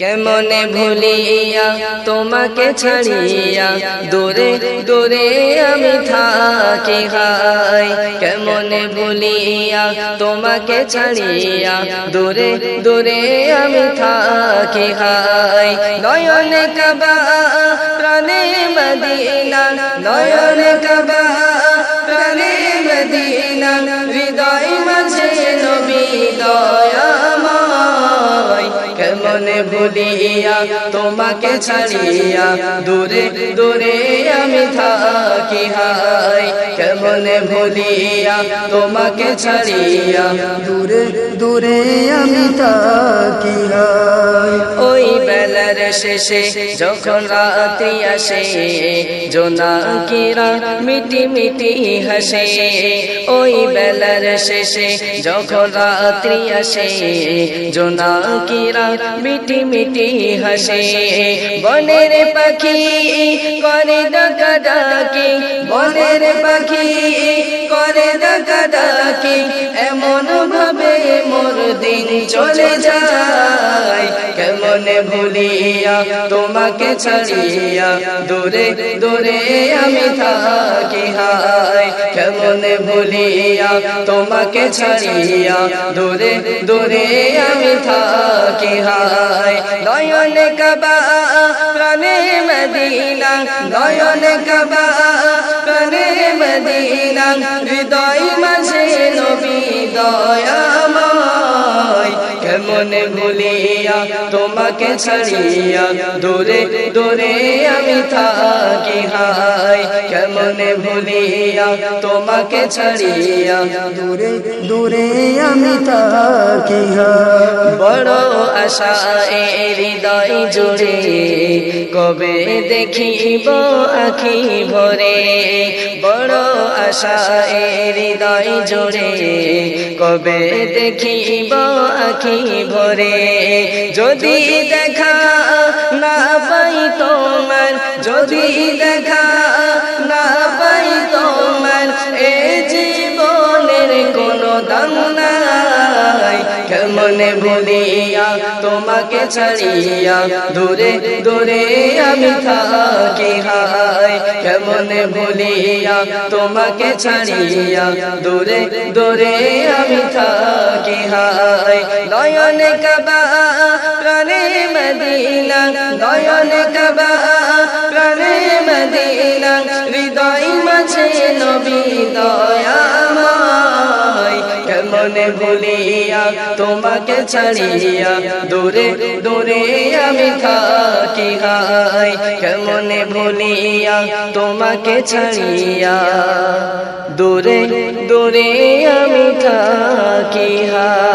কেমনে ভুলিয়া তোমাকে ছাড়িয়া? দূরে দূরে আমি থাকি হাই। কেমনে ভুলিয়া তোমাকে ছাড়িয়া? দূরে দূরে আমি থাকি হাই। নয়নে কাবা, প্রাণে মদিনা। নয়নে কাবা, প্রাণে মদিনা। হৃদয় মাঝে নবী দয়াময় কেমনে ভুলিয়া, তোমাকে ছাড়িয়া, দূরে দূরে আমি থাকি হাই। কেমনে ভুলিয়া, তোমাকে ছাড়িয়া, দূরে দূরে আমি থাকি হাই। শেষে যখন রাত্রি আসে জোনাকিরা মিটি মিটি হাসে। ওই বেলার শেষে যখন রাত্রি আসে জোনাকিরা মিটি মিটি হাসে। বনের পাখি করে ডাকা ডাকি, বনের পাখি করে ডাকা ডাকি। মোর দিন চলে যায়? কেমনে ভুলিয়া তোমাকে ছাড়িয়া দূরে দূরে আমি থাকি হাই কেমনে ভুলিয়া তোমাকে ছাড়িয়া দূরে দূরে আমি থাকি হাই নয়নে কাবা, প্রাণে মদিনা, নয়নে কাবা কেমনে ভুলিয়া, তোমাকে ছাড়িয়া, দূরে দূরে আমি থাকি হাই কেমনে ভুলিয়া, তোমাকে ছাড়িয়া, দূরে দূরে আমি থাকি বড় আশা এ হৃদয় জুড়ে, কবে দেখিব আখি ভরে। বড় আশা এ হৃদয় জোরে, কবে দেখিব আখি ভরে? যদি দেখা না পাই তোমার, যদি দেখা না পাই তোমার, এ জীবনের কোনো দাম কেমনে ভুলিয়া তোমাকে ছাড়িয়া দূরে দূরে আমি থাকি হাই কেমনে ভুলিয়া তোমাকে ছাড়িয়া দূরে দূরে আমি থাকি হাই নয়নে কাবা, প্রাণে মদিনা, নয়নে কাবা, প্রাণে মদিনা, হৃদয় মাঝে নবী দয়াময় কেমনে ভুলিয়া তোমাকে ছাড়িয়া দূরে দূরে আমি থাকি হাই কেমনে ভুলিয়া তোমাকে ছাড়িয়া দূরে দূরে আমি থাকি হাই